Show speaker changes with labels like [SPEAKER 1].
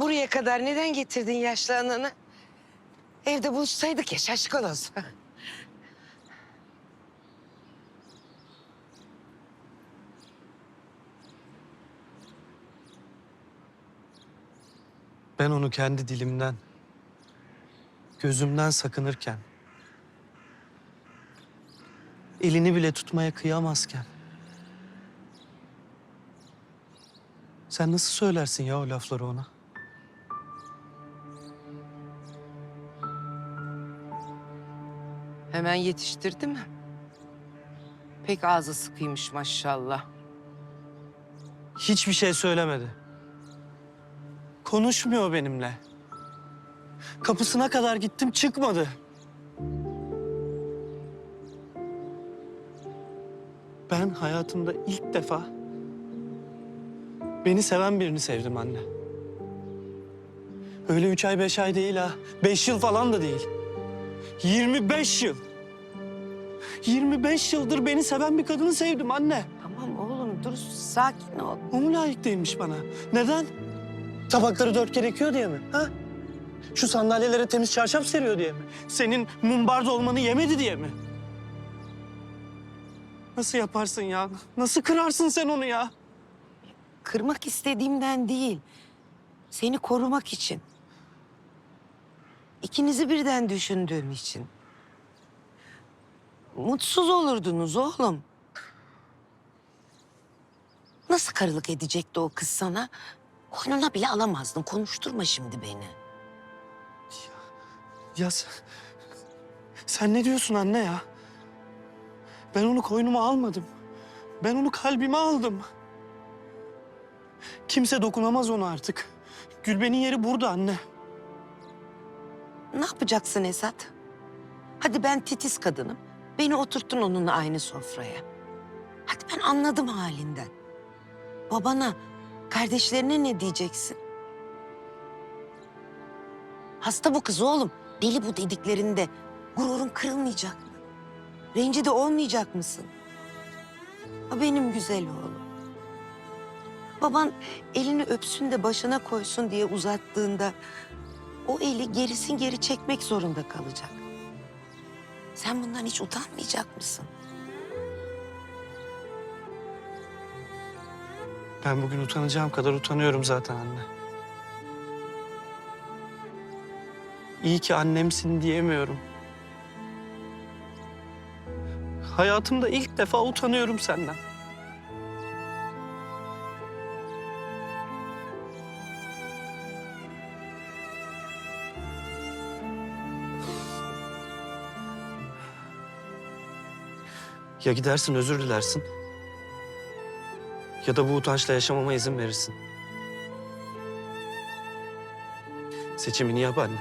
[SPEAKER 1] Buraya kadar neden getirdin yaşlı ananı? Evde buluşsaydık ya şaşkın olsa.
[SPEAKER 2] Ben onu kendi dilimden, gözümden sakınırken, elini bile tutmaya kıyamazken, sen nasıl söylersin ya o lafları ona?
[SPEAKER 1] Hemen yetiştirdi mi? Pek ağzı sıkıymış maşallah.
[SPEAKER 2] Hiçbir şey söylemedi. Konuşmuyor benimle. Kapısına kadar gittim çıkmadı. Ben hayatımda ilk defa beni seven birini sevdim anne. Öyle üç ay beş ay değil ha. Beş yıl falan da değil. 25 yıl. 25 yıldır beni seven bir kadını sevdim anne.
[SPEAKER 1] Tamam oğlum dur sakin ol.
[SPEAKER 2] O mu layık değilmiş bana? Neden? Tabakları dört kere yıkıyor diye mi? Ha? Şu sandalyelere temiz çarşaf seriyor diye mi? Senin mumbarda olmanı yemedi diye mi? Nasıl yaparsın ya? Nasıl kırarsın sen onu ya?
[SPEAKER 1] Kırmak istediğimden değil. Seni korumak için. İkinizi birden düşündüğüm için. Mutsuz olurdunuz oğlum. Nasıl karılık edecekti o kız sana? Koynuna bile alamazdın. Konuşturma şimdi beni.
[SPEAKER 2] Ya sen, sen ne diyorsun anne ya? Ben onu koynuma almadım. Ben onu kalbime aldım. Kimse dokunamaz ona artık. Gülben'in yeri burada anne.
[SPEAKER 1] Ne yapacaksın Esat? Hadi ben titiz kadınım. Beni oturttun onunla aynı sofraya. Hadi ben anladım halinden. Babana, kardeşlerine ne diyeceksin? Hasta bu kız oğlum. Deli bu dediklerinde. Gururun kırılmayacak mı? Rencide olmayacak mısın? Ha benim güzel oğlum. Baban elini öpsün de başına koysun diye uzattığında o eli gerisin geri çekmek zorunda kalacak. Sen bundan hiç utanmayacak mısın?
[SPEAKER 2] Ben bugün utanacağım kadar utanıyorum zaten anne. İyi ki annemsin diyemiyorum. Hayatımda ilk defa utanıyorum senden. Ya gidersin özür dilersin. Ya da bu utançla yaşamama izin verirsin. Seçimini yap anne.